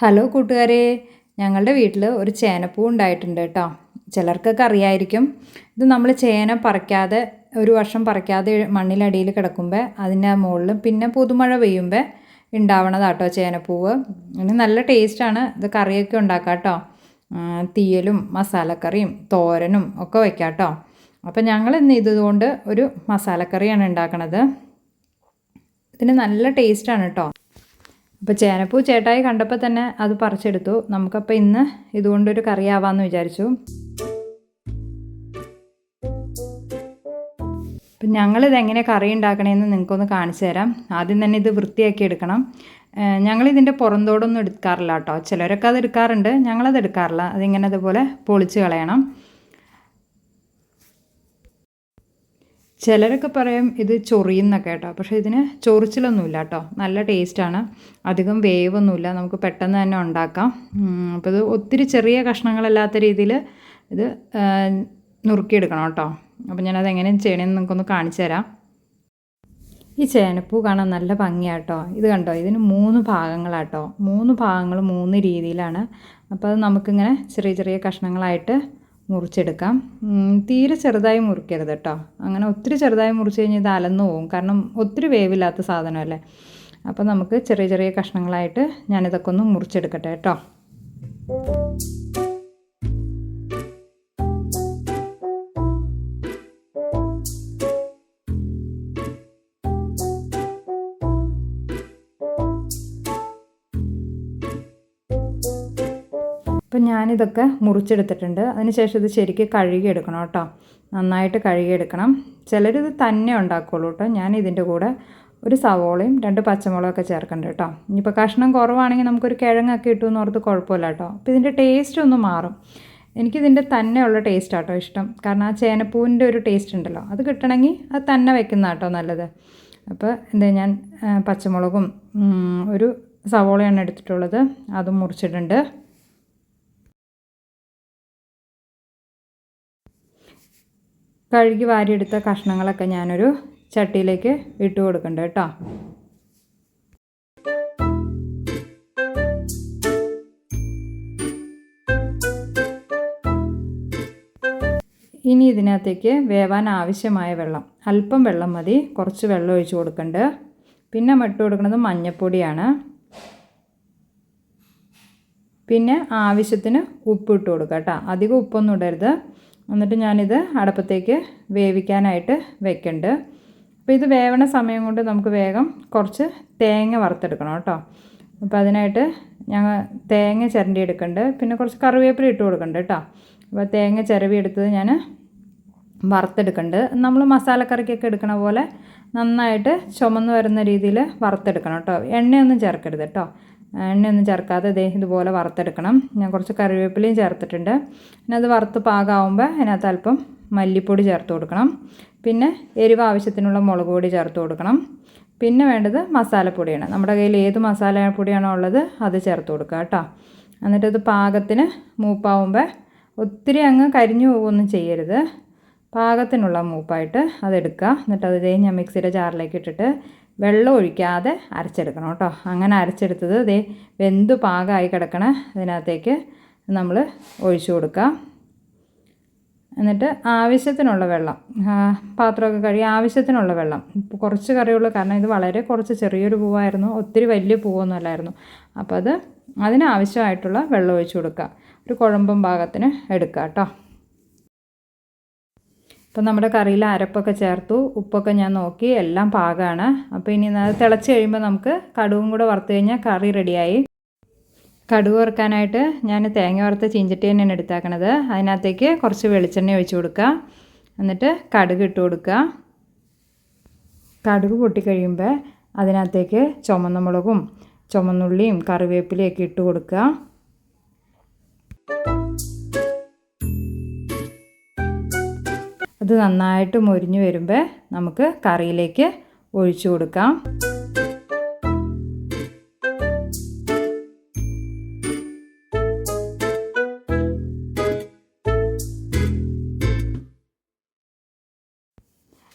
Hello കൂട്ടുകാരെ ഞങ്ങളുടെ വീട്ടിൽ ഒരു ചേനപ്പൂ ഉണ്ടായിട്ടുണ്ട് കേട്ടോ. ചിലർക്കൊക്കെ അറിയായിരിക്കും. ഇത് നമ്മൾ ചേന പറിക്കാതെ ഒരു വർഷം പറിക്കാതെ മണ്ണിലടിയിൽ കിടക്കുമ്പോൾ അതിന്റെ മുകളിൽ പിന്നെ പുതുമഴ പെയ്യുമ്പോൾ ഉണ്ടാവണതാട്ടോ ചേനപ്പൂവ്. ഇനി നല്ല ടേസ്റ്റാണ് ഇത് കറിയൊക്കെ ഉണ്ടാക്കാം കേട്ടോ. തീയലും മസാലക്കറിയും തോരനും ഒക്കെ വയ്ക്കാം കേട്ടോ. അപ്പോൾ ഞങ്ങൾ ഇന്ന് ഇതുകൊണ്ട് ഒരു മസാലക്കറിയാണ് ഉണ്ടാക്കണത്. ഇതിന് നല്ല ടേസ്റ്റാണ് കേട്ടോ. അപ്പോൾ ചേനപ്പൂ ചേട്ടായി കണ്ടപ്പോൾ തന്നെ അത് പറിച്ചെടുത്തു. നമുക്കപ്പോൾ ഇന്ന് ഇതുകൊണ്ടൊരു കറിയാവാമെന്ന് വിചാരിച്ചു. അപ്പം ഞങ്ങളിത് എങ്ങനെ കറി ഉണ്ടാക്കണമെന്ന് നിങ്ങൾക്കൊന്ന് കാണിച്ചു തരാം. ആദ്യം തന്നെ ഇത് വൃത്തിയാക്കി എടുക്കണം. ഞങ്ങളിതിന്റെ പുറന്തോടൊന്നും എടുക്കാറില്ല കേട്ടോ. ചിലരൊക്കെ അത് എടുക്കാറുണ്ട്. ഞങ്ങളത് എടുക്കാറില്ല. അതിങ്ങനെ അതുപോലെ പൊളിച്ച് കളയണം. ചിലരൊക്കെ പറയും ഇത് ചൊറിയുന്ന കേട്ടോ. പക്ഷേ ഇതിന് ചൊറിച്ചിലൊന്നുമില്ല കേട്ടോ. നല്ല ടേസ്റ്റാണ്. അധികം വേവൊന്നുമില്ല. നമുക്ക് പെട്ടെന്ന് തന്നെ ഉണ്ടാക്കാം. അപ്പോൾ ഇത് ഒത്തിരി ചെറിയ കഷ്ണങ്ങളല്ലാത്ത രീതിയിൽ ഇത് നുറുക്കിയെടുക്കണം കേട്ടോ. അപ്പോൾ ഞാനത് എങ്ങനെ ചെയ്യണമെന്ന് നിങ്ങൾക്കൊന്ന് കാണിച്ചു തരാം. ഈ ചേനപ്പൂ കാണാൻ നല്ല ഭംഗിയാട്ടോ ഇത് കണ്ടോ? ഇതിന് മൂന്ന് ഭാഗങ്ങളാട്ടോ മൂന്ന് ഭാഗങ്ങൾ മൂന്ന് രീതിയിലാണ്. അപ്പോൾ അത് നമുക്കിങ്ങനെ ചെറിയ ചെറിയ കഷ്ണങ്ങളായിട്ട് മുറിച്ചെടുക്കാം. തീരെ ചെറുതായി മുറിക്കരുത് കേട്ടോ അങ്ങനെ ഒത്തിരി ചെറുതായി മുറിച്ച് കഴിഞ്ഞാൽ ഇത് അലന്നു പോകും കാരണം ഒത്തിരി വേവില്ലാത്ത സാധനമല്ലേ. അപ്പോൾ നമുക്ക് ചെറിയ ചെറിയ കഷ്ണങ്ങളായിട്ട് ഞാനിതൊക്കെ ഒന്ന് മുറിച്ചെടുക്കട്ടെ കേട്ടോ അപ്പം ഞാനിതൊക്കെ മുറിച്ചെടുത്തിട്ടുണ്ട്. അതിനുശേഷം ഇത് ശരിക്കും കഴുകിയെടുക്കണം കേട്ടോ. നന്നായിട്ട് കഴുകിയെടുക്കണം. ചിലരിത് തന്നെ ഉണ്ടാക്കുള്ളൂ കേട്ടോ. ഞാൻ ഇതിന്റെ കൂടെ ഒരു സവോളയും രണ്ട് പച്ചമുളകൊക്കെ ചേർക്കണ്ട കേട്ടോ. ഇനിയിപ്പോൾ കഷ്ണം കുറവാണെങ്കിൽ നമുക്കൊരു കിഴങ്ങൊക്കെ ഇട്ടു എന്ന് ഓർത്ത് കുഴപ്പമില്ല കേട്ടോ. അപ്പോൾ ഇതിന്റെ ടേസ്റ്റ് ഒന്ന് മാറും. എനിക്കിതിന്റെ ഉള്ള ടേസ്റ്റ് ആട്ടോ ഇഷ്ടം. കാരണം ആ ചേനപ്പൂവിന്റെ ഒരു ടേസ്റ്റ് ഉണ്ടല്ലോ. അത് കിട്ടണമെങ്കിൽ അത് തന്നെ വെക്കുന്ന കേട്ടോ നല്ലത്. അപ്പോൾ എന്താ ഞാൻ പച്ചമുളകും ഒരു സവോളയാണ് എടുത്തിട്ടുള്ളത്. അതും മുറിച്ചിട്ടുണ്ട്. കഴുകി വാരിയെടുത്ത കഷ്ണങ്ങളൊക്കെ ഞാനൊരു ചട്ടിയിലേക്ക് ഇട്ട് കൊടുക്കണ്ട കേട്ടോ. ഇനി ഇതിനകത്തേക്ക് വേവാൻ ആവശ്യമായ വെള്ളം. അല്പം വെള്ളം മതി. കുറച്ച് വെള്ളം ഒഴിച്ച് കൊടുക്കണ്ട്. പിന്നെ ഇട്ട് കൊടുക്കുന്നത് മഞ്ഞൾപ്പൊടിയാണ് പിന്നെ ആവശ്യത്തിന് ഉപ്പ് ഇട്ട് കൊടുക്കുക കേട്ടോ. അധികം ഉപ്പൊന്നും ഇടരുത്. എന്നിട്ട് ഞാനിത് അടപ്പത്തേക്ക് വേവിക്കാനായിട്ട് വെക്കുന്നുണ്ട് അപ്പോൾ ഇത് വേവണ സമയം കൊണ്ട് നമുക്ക് വേഗം കുറച്ച് തേങ്ങ വറുത്തെടുക്കണം കേട്ടോ. അപ്പോൾ അതിനായിട്ട് ഞങ്ങൾ തേങ്ങ ചിരണ്ടി എടുക്കുന്നുണ്ട് പിന്നെ കുറച്ച് കറിവേപ്പില ഇട്ട് കൊടുക്കുന്നുണ്ട് കേട്ടോ. അപ്പോൾ തേങ്ങ ചിരവി എടുത്തത് ഞാൻ വറുത്തെടുക്കുന്നുണ്ട് നമ്മൾ മസാലക്കറിക്കൊക്കെ എടുക്കണ പോലെ നന്നായിട്ട് ചുമന്ന് വരുന്ന രീതിയിൽ വറുത്തെടുക്കണം കേട്ടോ. എണ്ണയൊന്നും ചേർക്കരുത് കേട്ടോ. എണ്ണയൊന്നും ചേർക്കാതെ ദേ ഇതുപോലെ വറുത്തെടുക്കണം. ഞാൻ കുറച്ച് കറിവേപ്പിലയും ചേർത്തിട്ടുണ്ട്. പിന്നെ അത് വറുത്ത് പാകമാകുമ്പോൾ അതിനകത്ത് അല്പം മല്ലിപ്പൊടി ചേർത്ത് കൊടുക്കണം. പിന്നെ എരിവ് ആവശ്യത്തിനുള്ള മുളക് പൊടി ചേർത്ത് കൊടുക്കണം. പിന്നെ വേണ്ടത് മസാലപ്പൊടിയാണ്. നമ്മുടെ കയ്യിൽ ഏത് മസാലപ്പൊടിയാണോ ഉള്ളത് അത് ചേർത്ത് കൊടുക്കുക കേട്ടോ. എന്നിട്ടത് പാകത്തിന് മൂപ്പാവുമ്പോൾ ഒത്തിരി അങ്ങ് കരിഞ്ഞു പോകുമൊന്നും ചെയ്യരുത്. പാകത്തിനുള്ള മൂപ്പായിട്ട് അതെടുക്കുക. എന്നിട്ട് അത് ഞാൻ മിക്സിയുടെ ജാറിലേക്ക് ഇട്ടിട്ട് വെള്ളം ഒഴിക്കാതെ അരച്ചെടുക്കണം കേട്ടോ. അങ്ങനെ അരച്ചെടുത്തത് ഇതേ വെന്ത് പാകമായി കിടക്കണ ഇതിനകത്തേക്ക് നമ്മൾ ഒഴിച്ചു കൊടുക്കുക. എന്നിട്ട് ആവശ്യത്തിനുള്ള വെള്ളം പാത്രമൊക്കെ കഴുകി ആവശ്യത്തിനുള്ള വെള്ളം. കുറച്ച് കറിയുള്ളൂ കാരണം ഇത് വളരെ കുറച്ച് ചെറിയൊരു പൂവായിരുന്നു ഒത്തിരി വലിയ പൂവൊന്നും അല്ലായിരുന്നു. അപ്പോൾ അത് അതിനാവശ്യമായിട്ടുള്ള വെള്ളം ഒഴിച്ചു കൊടുക്കുക. ഒരു കുഴമ്പും ഭാഗത്തിന് എടുക്കുക കേട്ടോ. അപ്പം നമ്മുടെ കറിയിൽ അരപ്പൊക്കെ ചേർത്തു ഉപ്പൊക്കെ ഞാൻ നോക്കി എല്ലാം പാകമാണ് അപ്പോൾ ഇനി അത് തിളച്ച് കഴിയുമ്പോൾ നമുക്ക് കടുവും കൂടെ വറുത്ത് കഴിഞ്ഞാൽ കറി റെഡിയായി. കടുവ് വറുക്കാനായിട്ട് ഞാൻ തേങ്ങ വറുത്ത ചീഞ്ചട്ടി തന്നെയാണ് എടുത്താക്കണത്. അതിനകത്തേക്ക് കുറച്ച് വെളിച്ചെണ്ണ ഒഴിച്ചു കൊടുക്കുക. എന്നിട്ട് കടുക് ഇട്ട് കൊടുക്കുക. കടുക് പൊട്ടിക്കഴിയുമ്പോൾ അതിനകത്തേക്ക് ചുമന്ന മുളകും ചുമന്നുള്ളിയും കറിവേപ്പിലയൊക്കെ ഇട്ട് കൊടുക്കുക. ഇത് നന്നായിട്ട് മൊരിഞ്ഞു വരുമ്പോൾ നമുക്ക് കറിയിലേക്ക് ഒഴിച്ചു കൊടുക്കാം.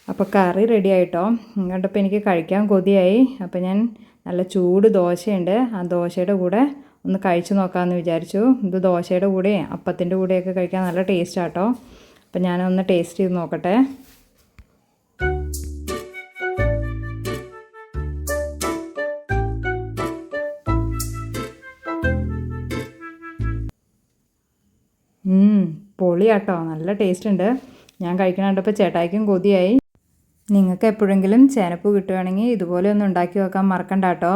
അപ്പോൾ കറി റെഡി ആയിട്ടോ? കണ്ടപ്പോൾ എനിക്ക് കഴിക്കാൻ കൊതിയായി. അപ്പോൾ ഞാൻ നല്ല ചൂട് ദോശയുണ്ട്. ആ ദോശയുടെ കൂടെ ഒന്ന് കഴിച്ചു നോക്കാമെന്ന് വിചാരിച്ചു. ഇത് ദോശയുടെ കൂടെ അപ്പത്തിന്റെ കൂടെയൊക്കെ കഴിക്കാൻ നല്ല ടേസ്റ്റാട്ടോ അപ്പം ഞാനൊന്ന് ടേസ്റ്റ് ചെയ്ത് നോക്കട്ടെ. പൊളി പൊളിയാട്ടോ. നല്ല ടേസ്റ്റ് ഉണ്ട്. ഞാൻ കഴിക്കണ കണ്ടപ്പോൾ ചേട്ടായിക്കും കൊതിയായി. നിങ്ങൾക്ക് എപ്പോഴെങ്കിലും ചേനപ്പ് കിട്ടുകയാണെങ്കിൽ ഇതുപോലെ ഒന്ന് ഉണ്ടാക്കി വെക്കാൻ മറക്കണ്ട കേട്ടോ.